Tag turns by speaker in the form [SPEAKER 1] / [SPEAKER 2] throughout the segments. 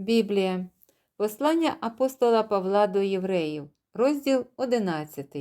[SPEAKER 1] Біблія. Послання апостола Павла до євреїв, розділ 11.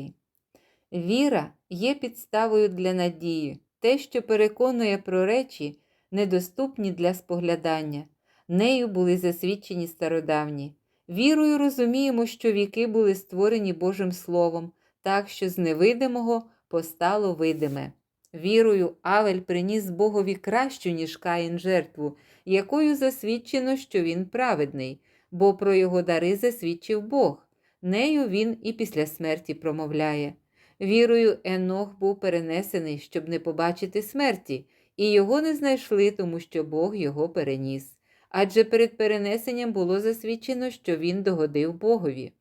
[SPEAKER 1] Віра є підставою для надії, те, що переконує про речі, недоступні для споглядання. Нею були засвідчені стародавні. Вірою розуміємо, що віки були створені Божим Словом, так що з невидимого постало видиме. Вірою Авель приніс Богові кращу, ніж Каїн жертву, якою засвідчено, що він праведний, бо про його дари засвідчив Бог. Нею він і після смерті промовляє. Вірою Енох був перенесений, щоб не побачити смерті, і його не знайшли, тому що Бог його переніс. Адже перед перенесенням було засвідчено, що він догодив Богові.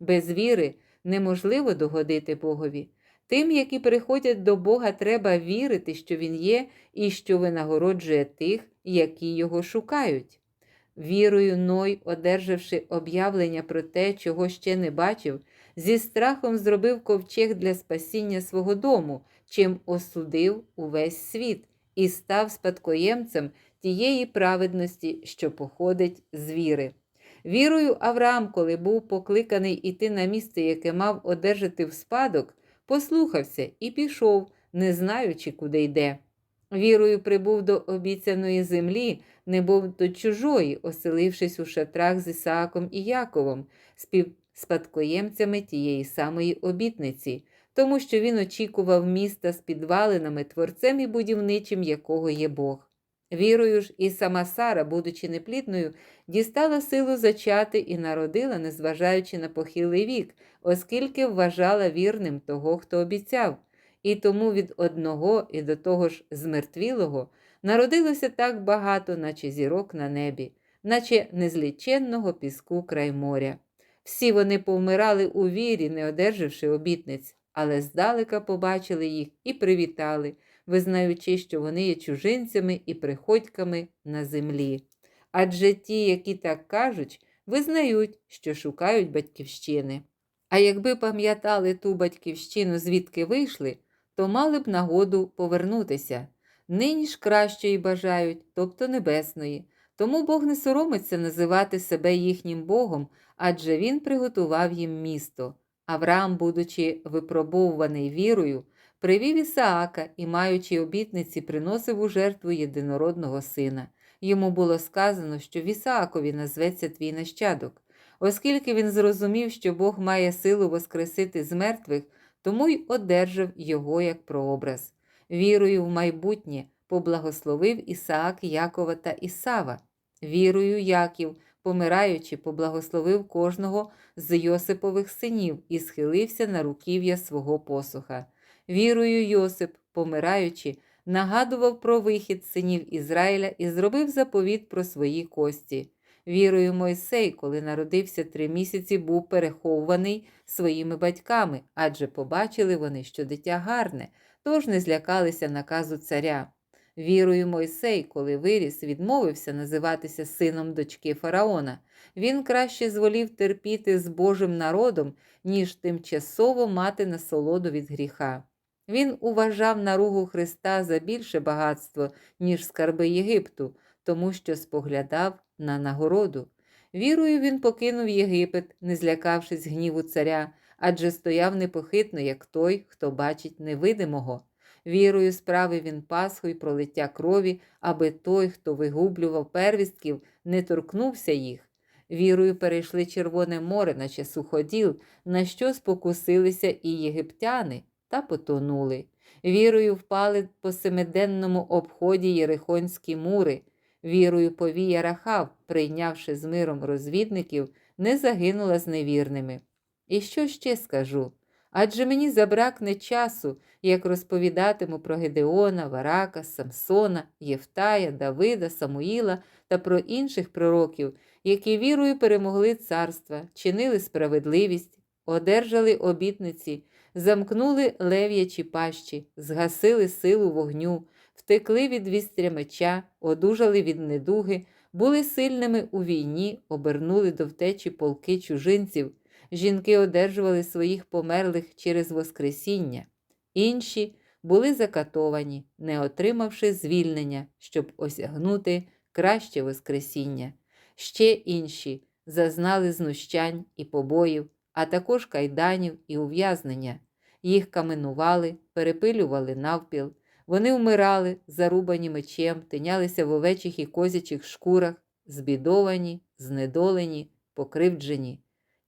[SPEAKER 1] Без віри неможливо догодити Богові. Тим, які приходять до Бога, треба вірити, що Він є і що винагороджує тих, які його шукають. Вірою Ной, одержавши об'явлення про те, чого ще не бачив, зі страхом зробив ковчег для спасіння свого дому, чим осудив увесь світ, і став спадкоємцем тієї праведності, що походить з віри. Вірою Авраам, коли був покликаний іти на місце, яке мав одержати в спадок, послухався і пішов, не знаючи, куди йде. Вірою прибув до обіцяної землі, не був до чужої, оселившись у шатрах з Ісааком і Яковом, співспадкоємцями тієї самої обітниці, тому що він очікував міста з підвалинами, творцем і будівничим, якого є Бог. Вірою ж, і сама Сара, будучи неплідною, дістала силу зачати і народила, незважаючи на похилий вік, оскільки вважала вірним того, хто обіцяв, і тому від одного і до того ж змертвілого народилося так багато, наче зірок на небі, наче незліченного піску край моря. Всі вони повмирали у вірі, не одержавши обітниць, але здалека побачили їх і привітали, визнаючи, що вони є чужинцями і приходьками на землі. Адже ті, які так кажуть, визнають, що шукають батьківщини. А якби пам'ятали ту батьківщину, звідки вийшли, то мали б нагоду повернутися. Нині ж кращої бажають, тобто небесної. Тому Бог не соромиться називати себе їхнім Богом, адже Він приготував їм місто. Авраам, будучи випробовуваний вірою, привів Ісаака і, маючи обітниці, приносив у жертву єдинородного сина. Йому було сказано, що в Ісаакові назветься твій нащадок. Оскільки він зрозумів, що Бог має силу воскресити з мертвих, тому й одержав його як прообраз. Вірою в майбутнє поблагословив Ісаак Якова та Ісава. Вірою Яків, помираючи, поблагословив кожного з Йосипових синів і схилився на руків'я свого посуха. Вірою Йосип, помираючи, нагадував про вихід синів Ізраїля і зробив заповіт про свої кості. Вірою Мойсей, коли народився три місяці, був переховуваний своїми батьками, адже побачили вони, що дитя гарне, тож не злякалися наказу царя. Вірою Мойсей, коли виріс, відмовився називатися сином дочки фараона. Він краще зволів терпіти з Божим народом, ніж тимчасово мати насолоду від гріха. Він уважав наругу Христа за більше багатство, ніж скарби Єгипту, тому що споглядав на нагороду. Вірою він покинув Єгипет, не злякавшись гніву царя, адже стояв непохитно, як той, хто бачить невидимого. Вірою справив він Пасху й пролиття крові, аби той, хто вигублював первістків, не торкнувся їх. Вірою перейшли Червоне море, наче суходіл, на що спокусилися і єгиптяни, та потонули. Вірою впали по семиденному обході Єрихонські мури. Вірою повія Рахав, прийнявши з миром розвідників, не загинула з невірними. І що ще скажу? Адже мені забракне часу, як розповідатиму про Гедеона, Варака, Самсона, Євтая, Давида, Самуїла та про інших пророків, які вірою перемогли царства, чинили справедливість, одержали обітниці, замкнули лев'ячі пащі, згасили силу вогню, втекли від вістря меча, одужали від недуги, були сильними у війні, обернули до втечі полки чужинців. Жінки одержували своїх померлих через Воскресіння, інші були закатовані, не отримавши звільнення, щоб осягнути краще Воскресіння. Ще інші зазнали знущань і побоїв, а також кайданів і ув'язнення. Їх каменували, перепилювали навпіл. Вони вмирали, зарубані мечем, тинялися в овечих і козячих шкурах, збідовані, знедолені, покривджені.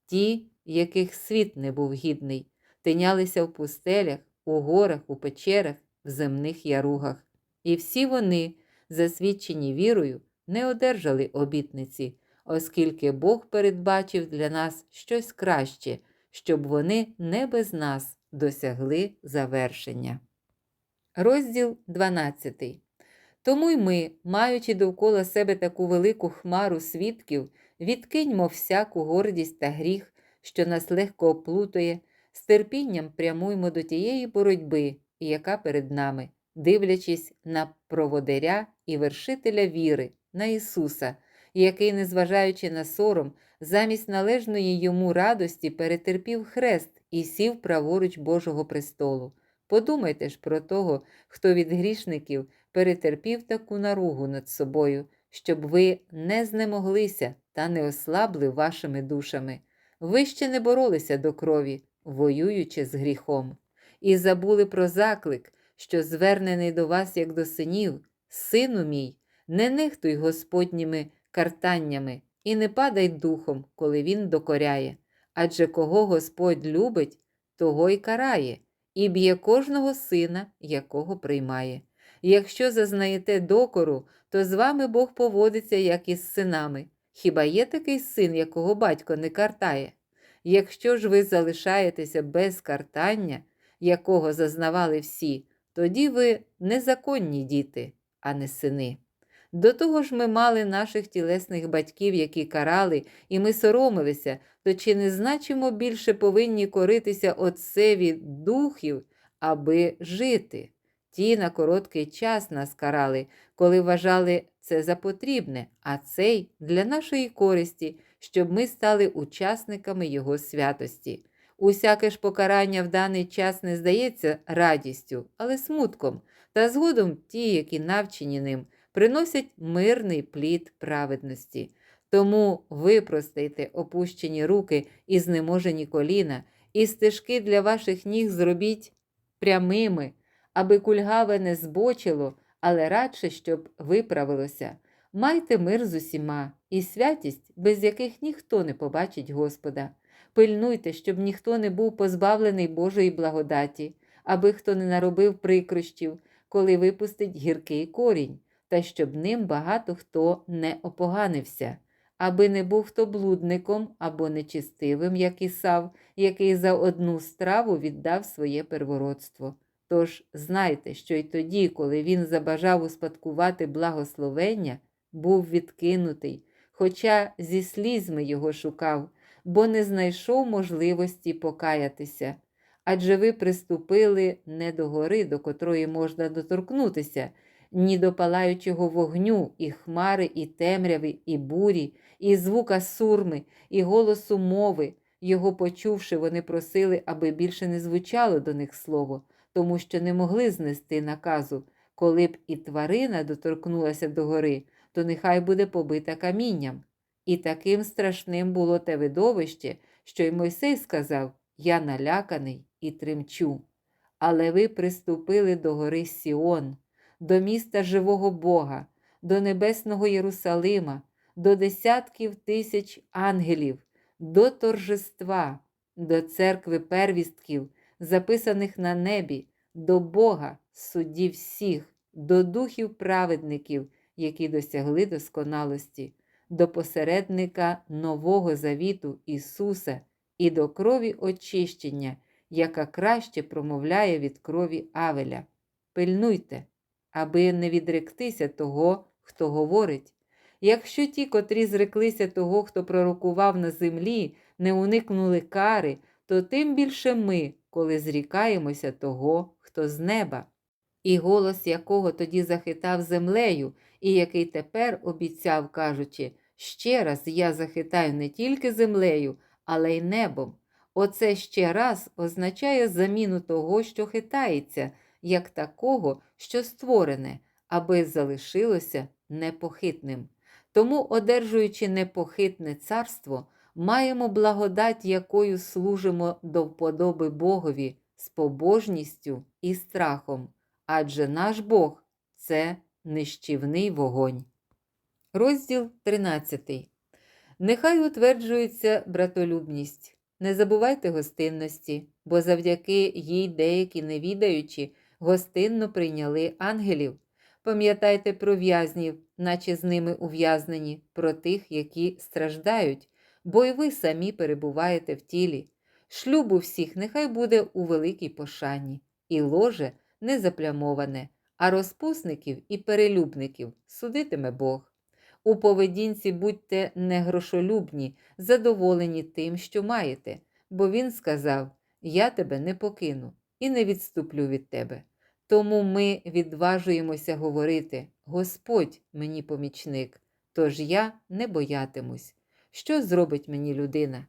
[SPEAKER 1] Ті, яких світ не був гідний, тинялися в пустелях, у горах, у печерах, в земних яругах. І всі вони, засвідчені вірою, не одержали обітниці, оскільки Бог передбачив для нас щось краще, щоб вони не без нас досягли завершення. Розділ 12. Тому й ми, маючи довкола себе таку велику хмару свідків, відкиньмо всяку гордість та гріх, що нас легко оплутує, з терпінням прямуймо до тієї боротьби, яка перед нами, дивлячись на проводиря і вершителя віри, на Ісуса, який, незважаючи на сором, замість належної йому радості перетерпів хрест і сів праворуч Божого престолу. Подумайте ж про того, хто від грішників перетерпів таку наругу над собою, щоб ви не знемоглися та не ослабли вашими душами. Ви ще не боролися до крові, воюючи з гріхом, і забули про заклик, що звернений до вас як до синів, сину мій, не нехтуй Господніми картаннями і не падай духом, коли Він докоряє. Адже кого Господь любить, того й карає, і б'є кожного сина, якого приймає. Якщо зазнаєте докору, то з вами Бог поводиться, як із синами. Хіба є такий син, якого батько не картає? Якщо ж ви залишаєтеся без картання, якого зазнавали всі, тоді ви незаконні діти, а не сини. До того ж ми мали наших тілесних батьків, які карали, і ми соромилися, то чи не значимо більше повинні коритися отцеві духів, аби жити? Ті на короткий час нас карали, коли вважали це за потрібне, а цей для нашої користі, щоб ми стали учасниками Його святості. Усяке ж покарання в даний час не здається радістю, але смутком, та згодом ті, які навчені ним, приносять мирний плід праведності. Тому випростайте опущені руки і знеможені коліна, і стежки для ваших ніг зробіть прямими, аби кульгаве не збочило, але радше, щоб виправилося. Майте мир з усіма і святість, без яких ніхто не побачить Господа. Пильнуйте, щоб ніхто не був позбавлений Божої благодаті, аби хто не наробив прикрощів, коли випустить гіркий корінь, та щоб ним багато хто не опоганився, аби не був хто блудником або нечистивим, як Ісав, який за одну страву віддав своє первородство. Тож знайте, що й тоді, коли він забажав успадкувати благословення, був відкинутий, хоча зі слізьми його шукав, бо не знайшов можливості покаятися. Адже ви приступили не до гори, до котрої можна доторкнутися, ні до палаючого вогню, і хмари, і темряви, і бурі, і звука сурми, і голосу мови. Його почувши, вони просили, аби більше не звучало до них слово, тому що не могли знести наказу. Коли б і тварина доторкнулася до гори, то нехай буде побита камінням. І таким страшним було те видовище, що й Мойсей сказав Я наляканий і тремчу. Але ви приступили до гори Сіон, до міста живого Бога, до небесного Єрусалима, до десятків тисяч ангелів, до торжества, до церкви первістків, записаних на небі, до Бога, судді всіх, до духів праведників, які досягли досконалості, до посередника Нового Завіту Ісуса і до крові очищення, яка краще промовляє від крові Авеля. Пильнуйте, аби не відректися того, хто говорить. Якщо ті, котрі зреклися того, хто пророкував на землі, не уникнули кари, то тим більше ми, коли зрікаємося того, хто з неба, і голос якого тоді захитав землею, і який тепер обіцяв, кажучи, ще раз я захитаю не тільки землею, але й небом. Оце ще раз означає заміну того, що хитається, як такого, що створене, аби залишилося непохитним. Тому, одержуючи непохитне царство, маємо благодать, якою служимо до вподоби Богові з побожністю і страхом, адже наш Бог це нищівний вогонь. Розділ 13. Нехай утверджується братолюбність. Не забувайте гостинності, бо завдяки їй деякі невідаючі гостинно прийняли ангелів. Пам'ятайте про в'язнів, наче з ними ув'язнені, про тих, які страждають, бо й ви самі перебуваєте в тілі. Шлюб у всіх нехай буде у великій пошані, і ложе не заплямоване, а розпусників і перелюбників судитиме Бог. У поведінці будьте не грошолюбні, задоволені тим, що маєте, бо він сказав: Я тебе не покину і не відступлю від тебе. Тому ми відважуємося говорити: Господь мені помічник, тож я не боятимусь. Що зробить мені людина?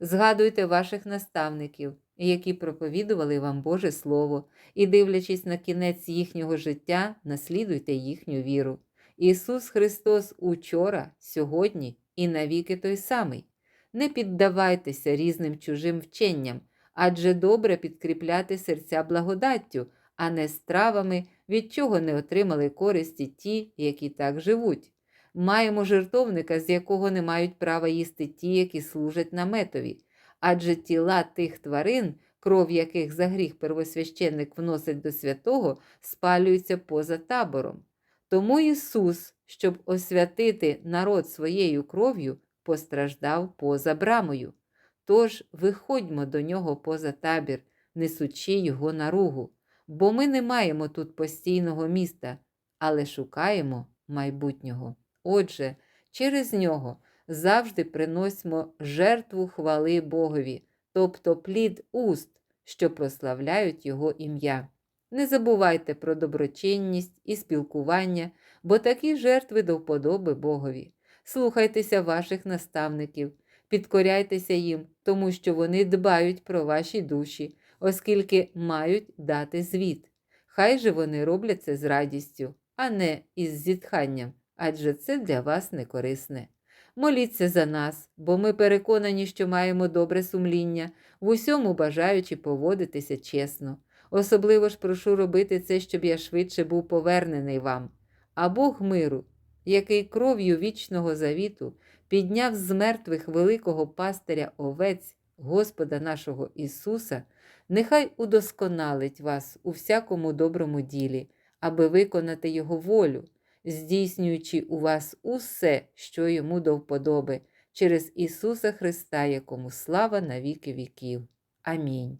[SPEAKER 1] Згадуйте ваших наставників, які проповідували вам Боже Слово, і, дивлячись на кінець їхнього життя, наслідуйте їхню віру. Ісус Христос учора, сьогодні і навіки той самий. Не піддавайтеся різним чужим вченням, адже добре підкріпляти серця благодаттю, а не стравами, від чого не отримали користі ті, які так живуть. Маємо жертовника, з якого не мають права їсти ті, які служать наметові, адже тіла тих тварин, кров яких за гріх первосвященник вносить до святого, спалюються поза табором. Тому Ісус, щоб освятити народ своєю кров'ю, постраждав поза брамою. Тож виходьмо до нього поза табір, несучи його наругу, бо ми не маємо тут постійного міста, але шукаємо майбутнього. Отже, через нього завжди приносимо жертву хвали Богові, тобто плід уст, що прославляють Його ім'я. Не забувайте про доброчинність і спілкування, бо такі жертви до вподоби Богові. Слухайтеся ваших наставників, підкоряйтеся їм, тому що вони дбають про ваші душі, оскільки мають дати звіт. Хай же вони роблять це з радістю, а не із зітханням, адже це для вас не корисне. Моліться за нас, бо ми переконані, що маємо добре сумління, в усьому бажаючи поводитися чесно. Особливо ж прошу робити це, щоб я швидше був повернений вам. А Бог миру, який кров'ю вічного завіту підняв з мертвих великого пастиря овець Господа нашого Ісуса, нехай удосконалить вас у всякому доброму ділі, аби виконати Його волю, здійснюючи у вас усе, що йому до вподоби, через Ісуса Христа, якому слава на віки віків. Амінь.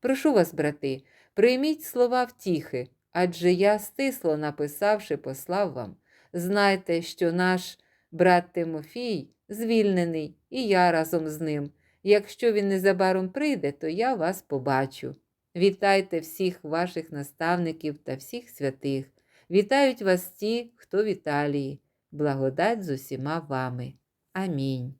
[SPEAKER 1] Прошу вас, брати, прийміть слова втіхи, адже я, стисло написавши, послав вам. Знайте, що наш брат Тимофій звільнений, і я разом з ним. Якщо він незабаром прийде, то я вас побачу. Вітайте всіх ваших наставників та всіх святих. Вітають вас ті, хто в Італії. Благодать з усіма вами. Амінь.